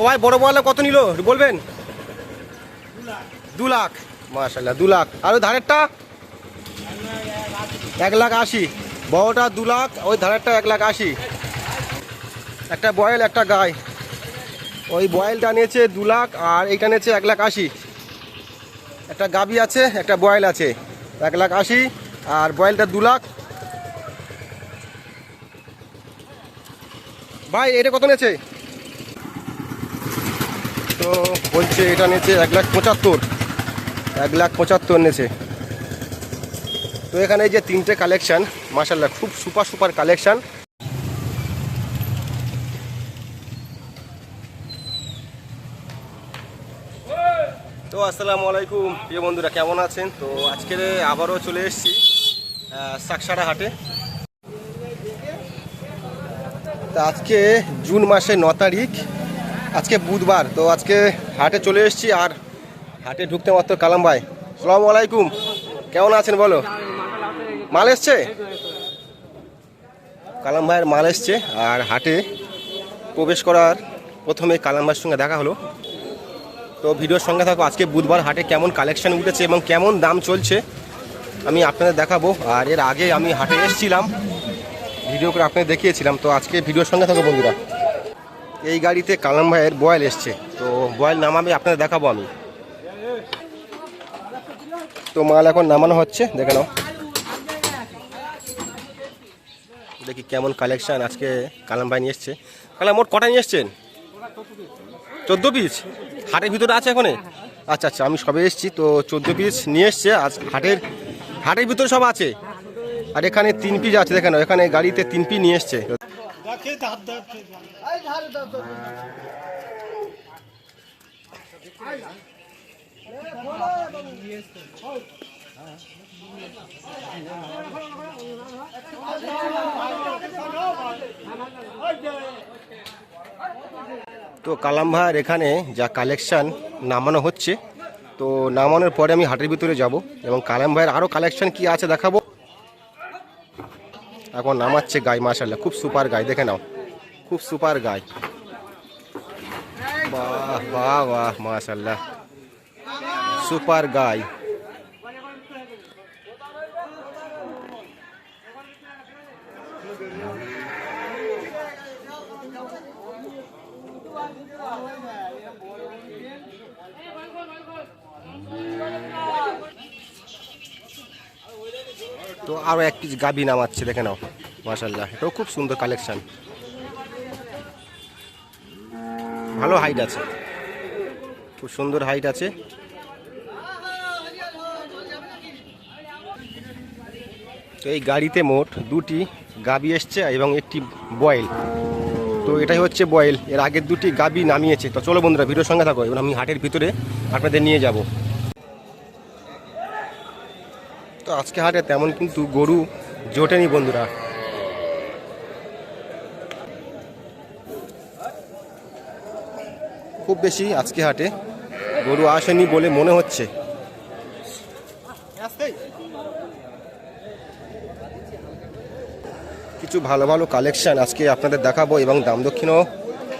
ও ভাই, বড় বড় কত নিল? বলবেন? দু লাখ। মাশাল্লাহ দু লাখ। আর ওই ধারেরটা? এক লাখ আশি। বড়টা দু লাখ, ওই ধারেরটা এক লাখ আশি। একটা বয়েল, একটা গায় ওই বয়েলটা নিয়েছে দু লাখ, আর এইটা নিয়েছে এক লাখ আশি। একটা গাবি আছে, একটা বয়েল আছে। এক লাখ আশি, আর বয়েলটা দু লাখ। ভাই, এটা কত নিয়েছে? তো বলছে এটা নিয়েছে এক লাখ পঁচাত্তর। এক লাখ পঁচাত্তর নিয়েছে। তো এখানে এই যে তিনটে কালেকশন মাসাল্লাহ খুব সুপার সুপার কালেকশান তো আসসালামু আলাইকুম, প্রিয় বন্ধুরা, কেমন আছেন? তো আজকে আবারও চলে এসেছি সাকসারা হাটে। তা আজকে জুন মাসের ন তারিখ আজকে বুধবার, তো আজকে হাটে চলে এসেছি আর হাটে ঢুকতে মাত্র কালাম ভাই। সালামু আলাইকুম। কেমন আছেন বলো? মাল এসছে? কালাম ভাইয়ের মাল এসছে আর হাটে প্রবেশ করার প্রথমে কালাম ভাইয়ের সঙ্গে দেখা হলো। তো ভিডিওর সঙ্গে থাকো, আজকে বুধবার হাটে কেমন কালেকশন উঠেছে এবং কেমন দাম চলছে আমি আপনাদের দেখাবো। আর এর আগে আমি হাটে এসেছিলাম ভিডিও করে আপনাদের দেখিয়েছিলাম। তো আজকে ভিডিওর সঙ্গে থাকো বন্ধুরা। এই গাড়িতে কালাম ভাইয়ের বয়েল এসছে। তো বয়েল নামাবে, আপনাদের দেখাবো আমি। তো মাল এখন নামানো হচ্ছে, দেখে নাও। দেখি কেমন কালেকশন আজকে কালাম ভাই নিয়ে এসছে। কালাম, মোট কটা নিয়ে এসছেন? চোদ্দ পিস হাটের ভিতরে আছে এখানে আচ্ছা আচ্ছা আমি সবে এসেছি, তো চোদ্দ পিস নিয়ে এসছে। আজ হাটের হাটের ভিতরে সব আছে। আর এখানে তিন পিস আছে দেখেন এখানে গাড়িতে তিন পিস নিয়ে এসছে। তো। কালাম ভাইয়ের এখানে যা কালেকশন নামানো হচ্ছে তো নামানোর পরে আমি হাটের ভিতরে যাব এবং কালাম ভাইয়ের আরও কালেকশন কি আছে দেখাবো? এখন নামাচ্ছে গাই মাশাল্লাহ খুব সুপার গাই, দেখে নাও, খুব সুপার গাই। বাহ বাহ বাহ মাশাল্লাহ সুপার গাই। তো আরও এক পিস গাবি নামাচ্ছে, দেখে নাও। মাশাল্লাহ এটাও খুব সুন্দর কালেকশান ভালো হাইট আছে। খুব সুন্দর হাইট আছে। তো এই গাড়িতে মোট দুটি গাবি এসছে এবং একটি বয়েল তো এটাই হচ্ছে বয়েল এর আগের দুটি গাবি নামিয়েছে। তো চলো বন্ধুরা, ভিডিওর সঙ্গে থাকো, এবার আমি হাটের ভিতরে আপনাদের নিয়ে যাব। তো আজকে হাটে তেমন কিন্তু গরু জোটেনি বন্ধুরা। খুব বেশি আজকে হাটে গরু আসেনি বলে মনে হচ্ছে। কিছু ভালো ভালো কালেকশন আজকে আপনাদের দেখাবো এবং দাম দক্ষিণও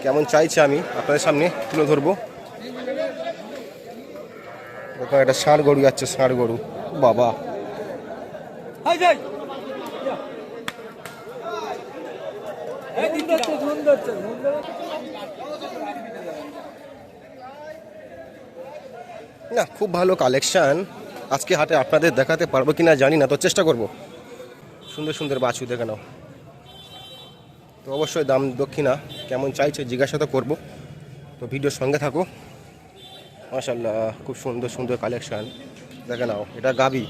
কেমন চাইছে আমি আপনাদের সামনে তুলে ধরবো। একটা ষাঁড় গরু যাচ্ছে, ষাঁড় গরু। বাবা। না খুব ভালো কালেকশন আজকে হাটে আপনাদের দেখাতে পারব কিনা জানি না তো চেষ্টা করব। সুন্দর সুন্দর বাছু দেখে নাও। তো অবশ্যই দাম দক্ষিণা কেমন চাইছে জিজ্ঞাসা তো করব। তো ভিডিওর সঙ্গে থাকো। মাশাল্লাহ খুব সুন্দর সুন্দর কালেকশন দেখে নাও এটা গাবি।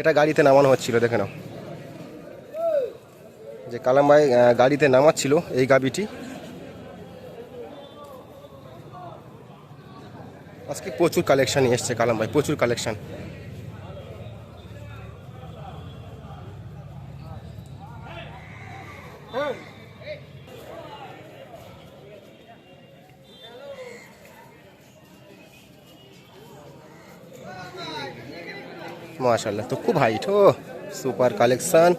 এটা গাড়িতে নামানো হচ্ছিল, দেখে নাও। যে কালামবাই গাড়িতে নামাচ্ছিল এই গাবিটি। আজকে প্রচুর কালেকশন এসছে কালামবাই, প্রচুর কালেকশন মাশাল্লাহ তো খুব হাইট ও সুপার কালেকশন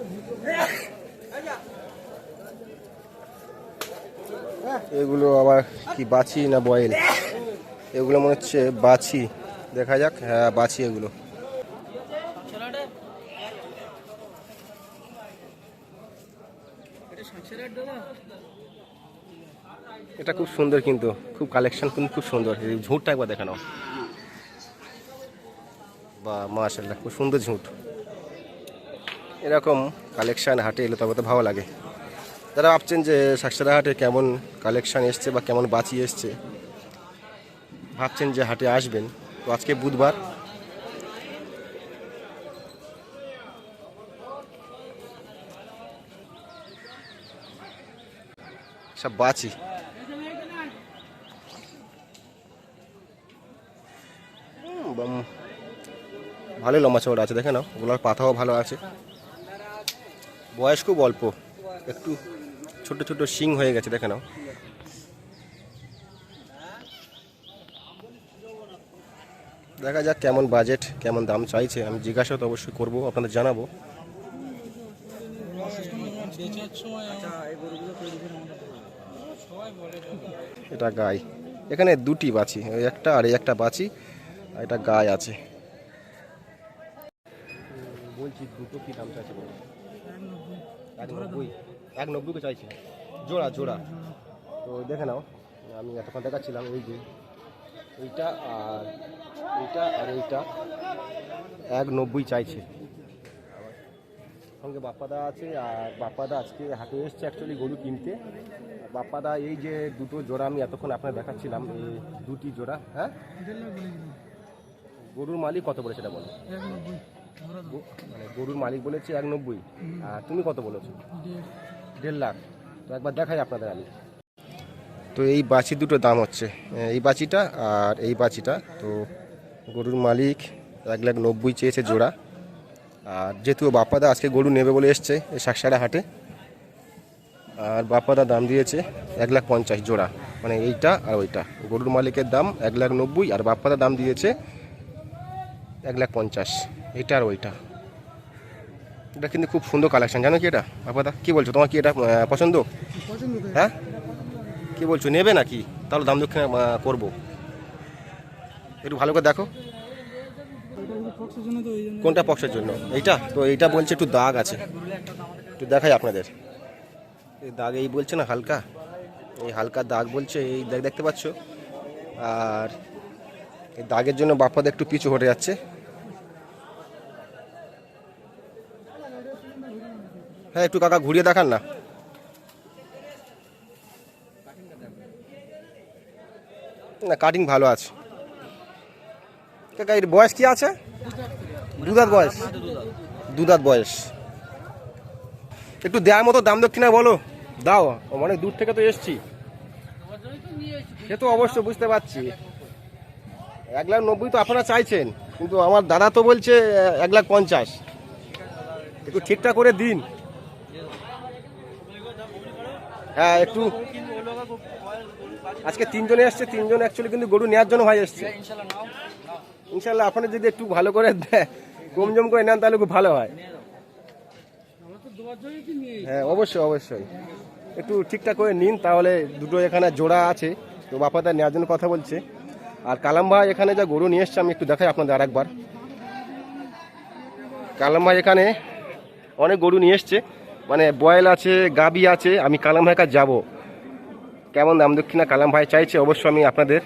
এগুলো আবার কি বাছি না বয়েল এগুলো মনে হচ্ছে বাছি। দেখা যাক হ্যাঁ বাছি এগুলো। এটা খুব সুন্দর কিন্তু, খুব কালেকশন কিন্তু খুব সুন্দর। ঝুঁটটা একবার দেখানো বা মাশাল্লাহ খুব সুন্দর ঝুঁট। এরকম কালেকশান হাটে এলে তবে তো ভালো লাগে। যারা ভাবছেন যে সাকসারা হাটে কেমন কালেকশান এসছে বা কেমন বাঁচিয়ে এসছে, ভাবছেন যে হাটে আসবেন। তো আজকে বুধবার। সব বাছি বাম- ভালোই লম্বা চওড়া আছে, দেখে নাও। ওগুলোর পাতাও ভালো আছে। বয়স খুব অল্প একটু ছোট ছোট শিং হয়ে গেছে, দেখে নাও। দেখা যাক কেমন বাজেট, কেমন দাম চাইছে। আমি জিজ্ঞাসা তো অবশ্যই করব, আপনাদের জানাব। এটা গাই। এখানে দুটি বাছি, ওই একটা আর এই একটা বাছি, আর এটা গায়ে আছে। বলছি দুটো কি দাম চাইছে বলো? এক নব্বই। এক নব্বইকে চাইছি। জোড়া জোড়া। তো দেখে নাও আমি এতক্ষণ দেখাচ্ছিলাম এই যে এইটা আর এইটা আর এইটা। এক নব্বই চাইছে। সঙ্গে বাপ্পাদা আছে আর বাপ্পাদা আজকে হাটে এসছে অ্যাকচুয়ালি গরু কিনতে। বাপ্পাদা এই যে দুটো জোড়া আমি এতক্ষণ আপনার দেখাচ্ছিলাম এই দুটি জোড়া হ্যাঁ? গরুর মালিক কত বলে? সেটা বলো মানে গরুর মালিক বলেছে এক নব্বই। আর তুমি কত বলেছ? দেড়। লাখ। তো একবার দেখাই আপনাদের আমি তো এই বাছি দুটো দাম হচ্ছে। এই বাছিটা আর এই বাছিটা। তো গরুর মালিক এক লাখ নব্বই চেয়েছে জোড়া। আর যেহেতু বাপ্পাদা আজকে গরু নেবে বলে এসছে এই শাকসারা হাটে আর বাপ্পাদা দাম দিয়েছে এক লাখ পঞ্চাশ জোড়া। মানে এইটা আর ওইটা। গরুর মালিকের দাম এক লাখ নব্বই আর বাপ্পাদা দাম দিয়েছে এক লাখ পঞ্চাশ। এইটা আর ওইটা। এটা কিন্তু খুব সুন্দর কালেকশন জানো কি এটা? বাপ্পাদা কি বলছো? তোমার কি এটা পছন্দ? হ্যাঁ? কি বলছো নেবে নাকি? তাহলে দাম দক্ষিণা করব। একটু ভালো করে দেখো। কোনটা পক্সের জন্য? এইটা? তো এইটা বলছে একটু দাগ আছে। একটু দেখাই আপনাদের। এই দাগ এই বলছে না হালকা? এই হালকা দাগ বলছে এই দাগ দেখতে পাচ্ছ? আর এই দাগের জন্য বাপ্পাদা একটু পিছু হটে যাচ্ছে। হ্যাঁ একটু কাকা ঘুরিয়ে দেখান না। না কাটিং ভালো আছে। কাকা, এর বয়স কি আছে? দুদাত বয়স। দুদাত বয়স। একটু দেওয়ার মতো দাম দক্ষিণা বলো। দাও, অনেক দূর থেকে তো এসছি। সে তো অবশ্যই বুঝতে পারছি। এক লাখ নব্বই তো আপনারা চাইছেন, কিন্তু আমার দাদা তো বলছে, এক লাখ পঞ্চাশ। একটু ঠিকঠাক করে দিন। হ্যাঁ একটু আজকে তিনজনে আসছে, তিনজন অ্যাকচুয়ালি কিন্তু গরু নেওয়ার জন্য ভাই এসছে। ইনশাল্লাহ আপনারা যদি একটু ভালো করে কম জম করে নেন তাহলে খুব ভালো হয়। হ্যাঁ অবশ্যই অবশ্যই। একটু ঠিকঠাক করে নিন, তাহলে দুটো এখানে জোড়া আছে, তো বাপাদা নেওয়ার জন্য কথা বলছে। আর কালাম ভাই এখানে যা গরু নিয়ে এসছে, আমি একটু দেখাই আপনাদের আরেকবার। কালাম ভাই এখানে অনেক গরু নিয়ে এসছে। মানে বয়েল আছে, গাবি আছে, আমি কালাম ভাই কাছে যাব। কেমন দাম দক্ষিণা কালাম ভাই চাইছে, অবশ্যই আমি আপনাদের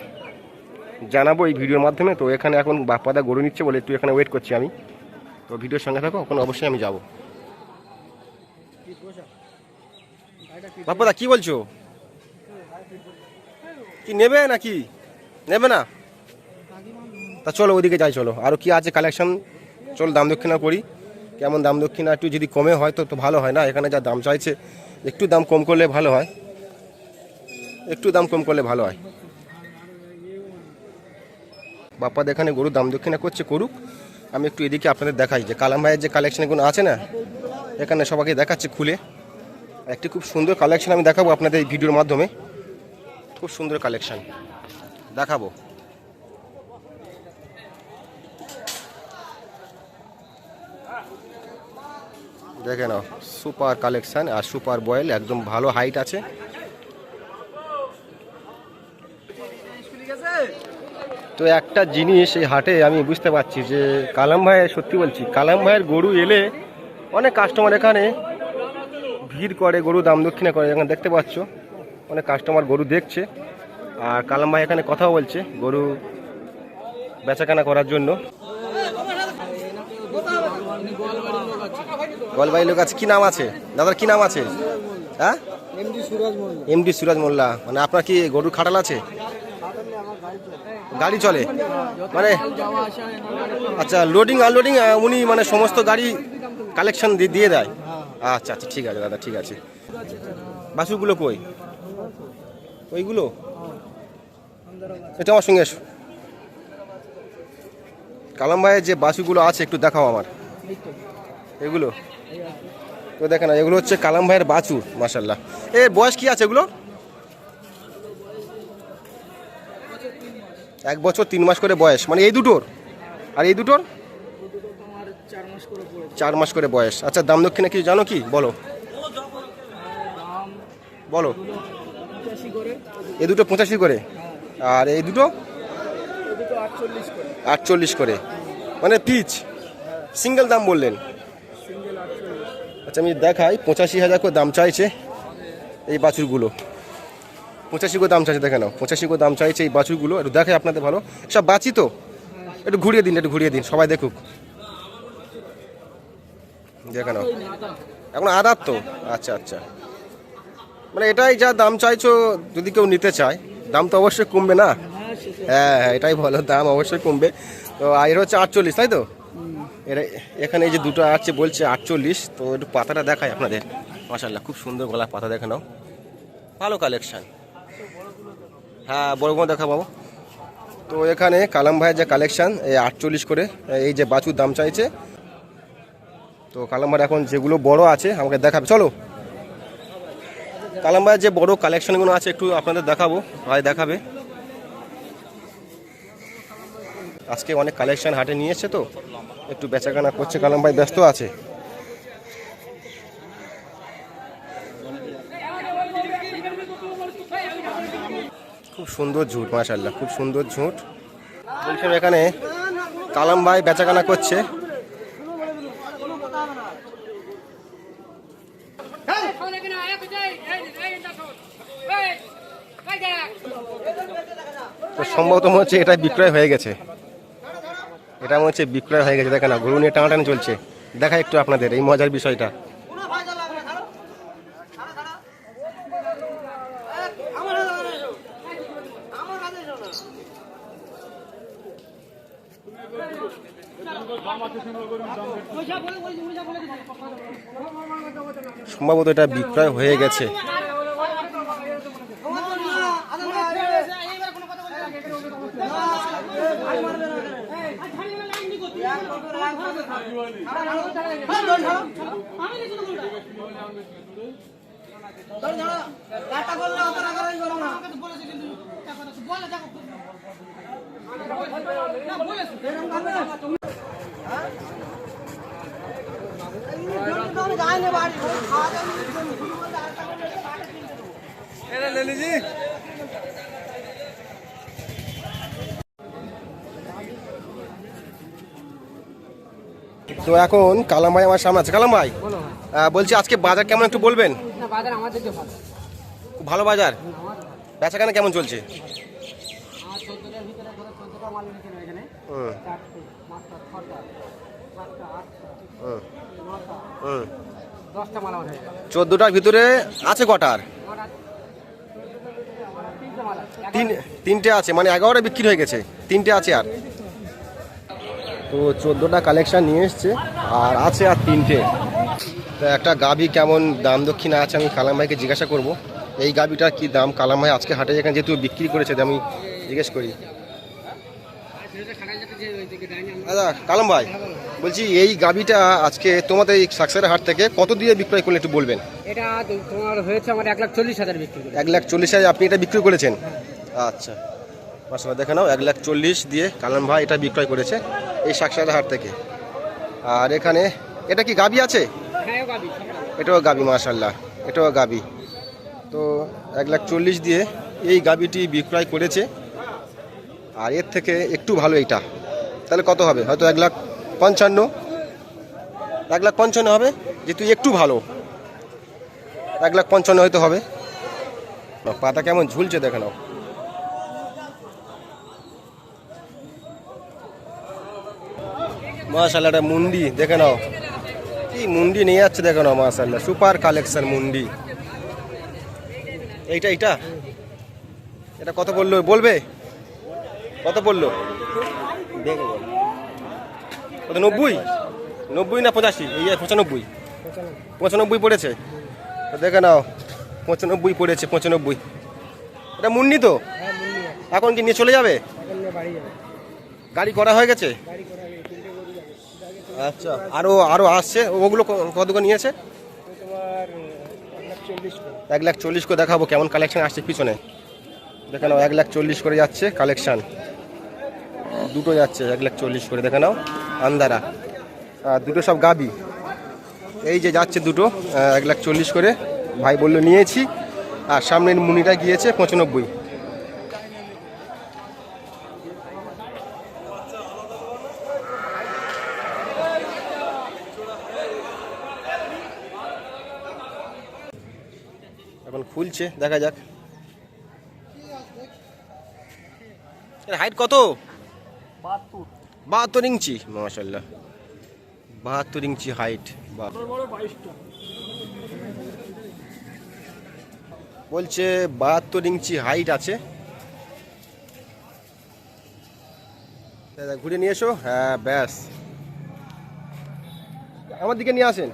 জানাব এই ভিডিওর মাধ্যমে। তো এখানে এখন বাপ্পাদা গরু নিচ্ছে বলে একটু এখানে ওয়েট করছি আমি। তো ভিডিওর সঙ্গে থাকো ওখানে অবশ্যই আমি যাব। বাপ্পাদা, কি বলছো? কি নেবে নাকি? নেবে না? তা চলো ওইদিকে যাই, চলো। আরও কি আছে কালেকশন চলো দাম দক্ষিণা করি। কেমন দাম দক্ষিণা একটু যদি কমে হয় তো তো ভালো হয় না? এখানে যা দাম চাইছে, একটু দাম কম করলে ভালো হয়। একটু দাম কম করলে ভালো হয়। বাপ্পা এখানে গরুর দাম দক্ষিণা করছে, করুক। আমি একটু এদিকে আপনাদের দেখাই যে কালাম ভাইয়ের যে কালেকশনগুলো আছে না, এখানে সবাইকে দেখাচ্ছে খুলে। একটি খুব সুন্দর কালেকশন আমি দেখাবো আপনাদের এই ভিডিওর মাধ্যমে। খুব সুন্দর কালেকশন দেখাবো। দেখে নাও, সুপার কালেকশান আর সুপার বয়েল, একদম ভালো হাইট আছে। তো একটা জিনিস এই হাটে আমি বুঝতে পারছি যে কালাম ভাই, সত্যি বলছি, কালাম ভাইয়ের গরু এলে অনেক কাস্টমার এখানে ভিড় করে গরু দাম দক্ষিণা করে, এখানে দেখতে পাচ্ছ, অনেক কাস্টমার গরু দেখছে। আর কালাম ভাই এখানে কথা বলছে, গরু বেচাকেনা করার জন্য। গোয়ালবাড়ি লোক আছে। কি নাম আছে? দাদার কি নাম আছে? হ্যাঁ? MD Suraj Mondal MD Suraj Molla. মানে আপনার কি গরুর খাটাল আছে? গাড়ি চলে? মানে আচ্ছা লোডিং আনলোডিং উনি মানে সমস্ত গাড়ি কালেকশন দিয়ে দেয়? আচ্ছা আচ্ছা ঠিক আছে দাদা ঠিক আছে। বাসুগুলো কই? ওইগুলো? এটা আমার সঙ্গে এসো। কালাম ভাইয়ের যে বাসুগুলো আছে একটু দেখাও আমার। এগুলো? তো দেখে না, এগুলো হচ্ছে কালাম ভাইয়ের বাছুর মাসাল্লাহ এ, বয়স কি আছে এগুলো এক বছর তিন মাস করে বয়স। মানে এই দুটোর? আর এই দুটোর? চার মাস করে বয়স। আচ্ছা দাম দক্ষিণে কি জানো কি? বলো। বলো। এই দুটো পঁচাশি করে? আর এই দুটো? আটচল্লিশ করে। মানে পিচ। সিঙ্গেল দাম বললেন। আচ্ছা আমি দেখাই। পঁচাশি হাজার করে দাম চাইছে এই বাছুরগুলো। পঁচাশি করে দাম চাইছে, দেখে নাও। পঁচাশি করে দাম চাইছে এই বাছুরগুলো। একটু দেখাই আপনাদের ভালো। সব বাঁচি তো? একটু ঘুরিয়ে দিন, একটু ঘুরিয়ে দিন। সবাই দেখুক। দেখে নাও। এখন আদার তো? আচ্ছা আচ্ছা। মানে এটাই যা দাম চাইছো, যদি কেউ নিতে চায়, দাম তো অবশ্যই কমবে না? হ্যাঁ হ্যাঁ এটাই ভালো। দাম অবশ্যই কমবে। তো আর এর হচ্ছে আটচল্লিশ, তাই তো? এর এখানে এই যে দুটো আছে বলছে আটচল্লিশ, তো একটু পাতাটা দেখায় আপনাদের। মাসাল্লাহ খুব সুন্দর গলা পাতা দেখে নাও। ভালো কালেকশান হ্যাঁ বড়গুলো দেখা পাবো তো এখানে কালাম ভাইয়ের যে কালেকশান এই আটচল্লিশ করে, এই যে বাছুর দাম চাইছে। তো কালাম ভাই এখন যেগুলো বড় আছে, আমাকে দেখাবে। চলো। কালাম ভাইয়ের যে বড় কালেকশানগুলো আছে, একটু আপনাদের দেখাবো, ভাই দেখাবে। আজকে অনেক কালেকশন হাটে নিয়ে এসছে তো, একটু বেচাকেনা করছে, কালাম ভাই ব্যস্ত আছে। খুব সুন্দর ঝুট মাশাল্লাহ খুব সুন্দর ঝুট। বলছিলাম এখানে কালাম ভাই বেচাকেনা করছে। তো সম্ভবত মনে হচ্ছে এটা বিক্রয় হয়ে গেছে। এটা মনে হচ্ছে বিক্রয় হয়ে গেছে। দেখেন না গরু নিয়ে টানাটানি চলছে। দেখা একটু আপনাদের এই মজার বিষয়টা। সম্ভবত এটা বিক্রয় হয়ে গেছে। বাড়ি খাওয়া দাওয়া লেলিজি। তো এখন কালাম ভাই আমার সামনে আছে। কালাম ভাই বলছি আজকে বাজার কেমন একটু বলবেন? ভালো। খুব ভালো বাজার? বেচাকেনা কেমন চলছে? চোদ্দোটার ভিতরে আছে কটার? তিন তিনটে আছে মানে এগারোটা বিক্রি হয়ে গেছে। তিনটে আছে আর। তো চোদ্দোটা কালেকশান নিয়ে এসছে আর আছে আর তিনটে। তো একটা গাভি কেমন দাম দক্ষিণা আছে আমি কালাম ভাইকে জিজ্ঞাসা করব। এই গাভিটার কি দাম? কালাম ভাই আজকে হাটে যেখানে যেহেতু বিক্রি করেছে আমি জিজ্ঞেস করি। দাদা কালাম ভাই বলছি এই গাভিটা আজকে তোমাদের এই সাকসের হাট থেকে কত দিয়ে বিক্রয় করলে একটু বলবেন? এটা তোমার হয়েছে আমার এক লাখ চল্লিশ হাজার বিক্রি এক লাখ চল্লিশ হাজার আপনি এটা বিক্রি করেছেন? আচ্ছা। মাসালা দেখে নাও এক লাখ চল্লিশ দিয়ে কালাম ভাই এটা বিক্রয় করেছে। এই শাকসার হাট থেকে। আর এখানে এটা কি গাবি আছে? হ্যাঁ এটাও গাবি মাশাল্লাহ এটাও গাবি। তো এক লাখ চল্লিশ দিয়ে এই গাবিটি বিক্রয় করেছে। আর এর থেকে একটু ভালো এইটা। তাহলে কত হবে? হয়তো এক লাখ পঞ্চান্ন। এক লাখ পঞ্চান্ন হবে যেহেতু একটু ভালো। এক লাখ পঞ্চান্ন হয়তো হবে। পাতা কেমন ঝুলছে দেখে নাও। মাশাল্লাহ এটা মুন্ডি দেখে নাও। কি মুন্ডি নিয়ে যাচ্ছে দেখে নাও মাশাল্লাহ সুপার কালেকশন মুন্ডি। এইটা এইটা? এটা কত বলল বলবে? কত বলল কত নব্বই? নব্বই না পঁচাশি? এই পঁচানব্বই। পঁচানব্বই পড়েছে। দেখে নাও পঁচানব্বই পড়েছে পঁচানব্বই। এটা মুন্নি তো? হ্যাঁ এখন কি নিয়ে চলে যাবে? গাড়ি করা হয়ে গেছে গাড়ি করে আগে তিনটে গরু যাবে আচ্ছা আরও আরও আসছে। ওগুলো কত করে নিয়েছে? এক লাখ চল্লিশ করে দেখাবো, কেমন কালেকশন আসছে পিছনে। দেখে নাও, এক লাখ চল্লিশ করে যাচ্ছে কালেকশন দুটো যাচ্ছে, এক লাখ চল্লিশ করে, দেখে নাও আন্দারা আর দুটো সব গাবি। এই যে যাচ্ছে দুটো এক লাখ চল্লিশ করে। ভাই বলল, নিয়েছি। আর সামনের মুনিটা গিয়েছে পঁচানব্বই। খুলছে দেখা যাক। এর হাইট কত? বাহাত্তর। ইঞ্চি মাশাল্লাহ বাহাত্তর ইঞ্চি হাইট বলছে বাহাত্তর ইঞ্চি হাইট আছে। ঘুরে নিয়ে এসো। হ্যাঁ ব্যাস। আমার দিকে নিয়ে আসেন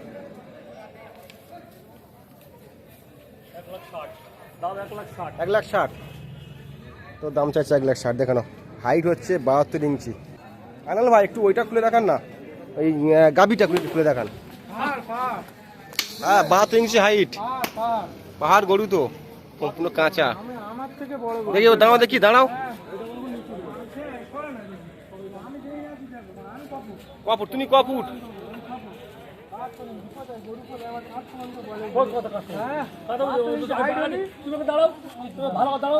এক লাখ ষাট দাম এক লাখ ষাট। এক লাখ ষাট। তো দাম চাইছে এক লাখ ষাট দেখানো হাইট হচ্ছে বাহাত্তর ইঞ্চি। আনাল ভাই একটু ওইটা খুলে দেখান না। ওই গাবিটা খুলে খুলে দেখান। হ্যাঁ বাহাত্তর ইঞ্চি হাইট পাহাড় গরু তো। সম্পূর্ণ কাঁচা। দেখি ও দাঁড়াও দেখি দাঁড়াও। কপুট তুমি কপুট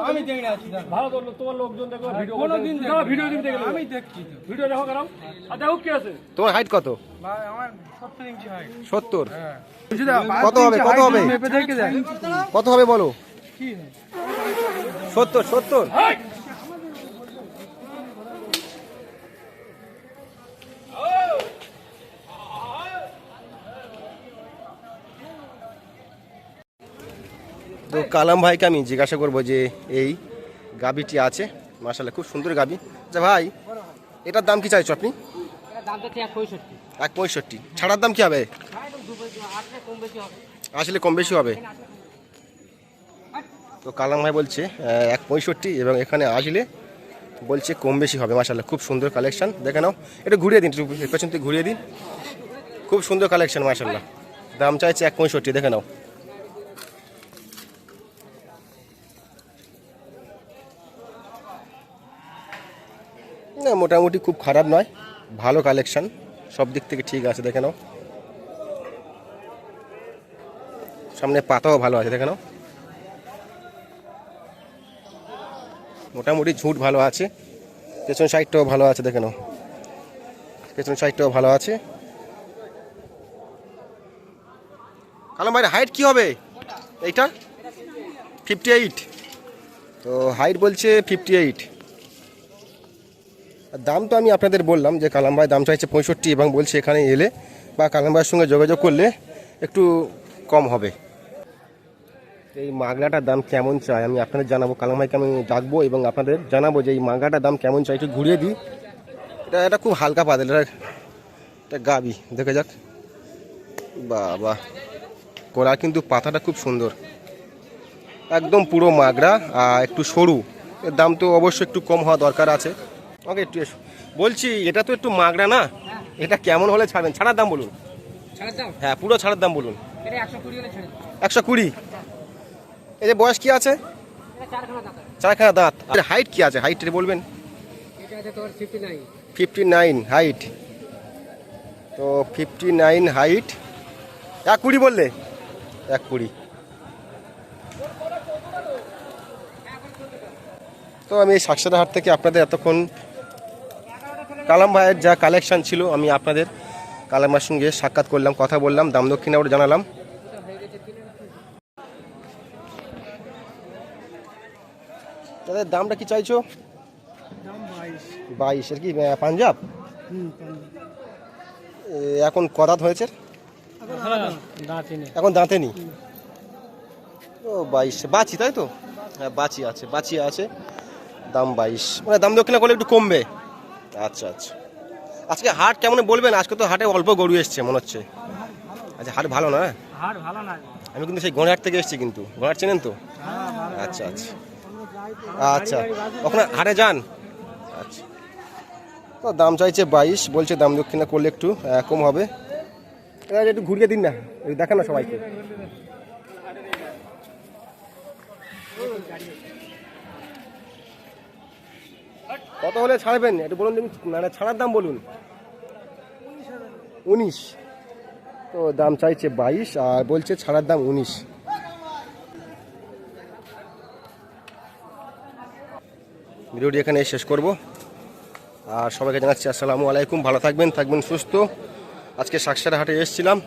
আমি দেখে আছি ভালো তোমার লোকজন দেখো ভিডিও দিন দেখে আমি দেখছি ভিডিও দেখো কারণ। আর দেখো কি আছে? তোমার হাইট কত? সত্তর ইঞ্চি হাইট সত্তর? হ্যাঁ। কত হবে কত হবে? মেপে দেখে দেখ কত হবে বলো? সত্তর সত্তর। তো কালাম ভাইকে আমি জিজ্ঞাসা করব যে এই গাবিটি আছে মার্শাল্লাহ খুব সুন্দর গাবি আচ্ছা ভাই এটার দাম কি চাইছো আপনি? এক পঁয়ষট্টি। ছাড়ার দাম কি হবে? আসলে কম বেশি হবে। তো কালাম ভাই বলছে এক পঁয়ষট্টি এবং এখানে আসলে বলছে কম বেশি হবে মাসাল্লাহ খুব সুন্দর কালেকশন। দেখে নাও এটা ঘুরিয়ে দিন পেছন থেকে ঘুরিয়ে দিন। খুব সুন্দর কালেকশন মাসাল্লাহ দাম চাইছে এক পঁয়ষট্টি দেখে নাও। না, মোটামুটি খুব খারাপ নয়। ভালো কালেকশন সব দিক থেকে ঠিক আছে, দেখে নাও। সামনে পাতাও ভালো আছে, দেখে নাও। মোটামুটি ঝুট ভালো আছে। পেছন সাইডটাও ভালো আছে, দেখে নাও। পেছন সাইডটাও ভালো আছে। কালাম ভাইয়ের হাইট কি হবে? এইটা? ফিফটি এইট তো হাইট বলছে ফিফটি এইট দাম তো আমি আপনাদের বললাম যে কালাম ভাই দাম চাইছে পঁয়ষট্টি এবং বলছে এখানে এলে বা কালাম ভাইয়ের সঙ্গে যোগাযোগ করলে একটু কম হবে। এই মাগড়াটার দাম কেমন চাই? আমি আপনাদের জানাব, কালাম ভাইকে আমি ডাকবো এবং আপনাদের জানাব যে এই মাগড়াটার দাম কেমন চাই, একটু ঘুরিয়ে দিই। এটা এটা খুব হালকা পাতল, এটা এটা গাবি, দেখে যাক। বাবা কোরা কিন্তু পাতাটা খুব সুন্দর। একদম পুরো মাগড়া আর একটু সরু। এর দাম তো অবশ্যই একটু কম হওয়া দরকার আছে। ওকে একটু এসো বলছি এটা তো একটু মাগড়া না? এটা কেমন হলে ছাড়বেন? ছাড়ার দাম বলুন। দাম? হ্যাঁ পুরো ছাড়ার দাম বলুন। একশো কুড়ি এই যে বয়স কি আছে? চারখানা দাঁত হাইট কি আছে? হাইট বলবেন। ফিফটি নাইন হাইট তো ফিফটি নাইন হাইট এক কুড়ি বললে? এক কুড়ি। তো আমি এই সাকসারা হাট থেকে আপনাদের এতক্ষণ কালাম ভাইয়ের যা কালেকশন ছিল আমি আপনাদের কালামার সঙ্গে সাক্ষাৎ করলাম কথা বললাম দাম দক্ষিণা ওটা জানালাম। তাদের দামটা কি চাইছো? বাইশ। এর কি পাঞ্জাব? এ, এখন কদাত হয়েছে? এখন দাঁতে নি ও বাইশ বাছি তাই তো? হ্যাঁ বাছি আছে বাছি আছে দাম বাইশ। মানে দাম দক্ষিণা করলে একটু কমবে। আচ্ছা আচ্ছা। আজকে হাট কেমন বলবেন? আজকে তো হাটে অল্প গরু এসছে মনে হচ্ছে। আচ্ছা হাট ভালো না? হাট ভালো না। আমি কিন্তু সেই গোড়াহাট থেকে এসেছি কিন্তু। গোড়াহাট চেনেন তো? আচ্ছা আচ্ছা। আচ্ছা ওখানে হাটে যান? আচ্ছা। তো দাম চাইছে বাইশ বলছে দাম দক্ষিণা করলে একটু কম হবে। এবার একটু ঘুরিয়ে দিন না দেখান না সবাইকে। কত হলে ছাড়বেন? একটু বলুন মানে ছাড়ার দাম বলুন। উনিশ। তো দাম চাইছে বাইশ, আর বলছে ছাড়ার দাম উনিশ। ভিডিওটি এখানে শেষ করব। আর সবাইকে জানাচ্ছি আসসালামু আলাইকুম, ভালো থাকবেন থাকবেন সুস্থ। আজকে সাকসারা হাটে এসেছিলাম।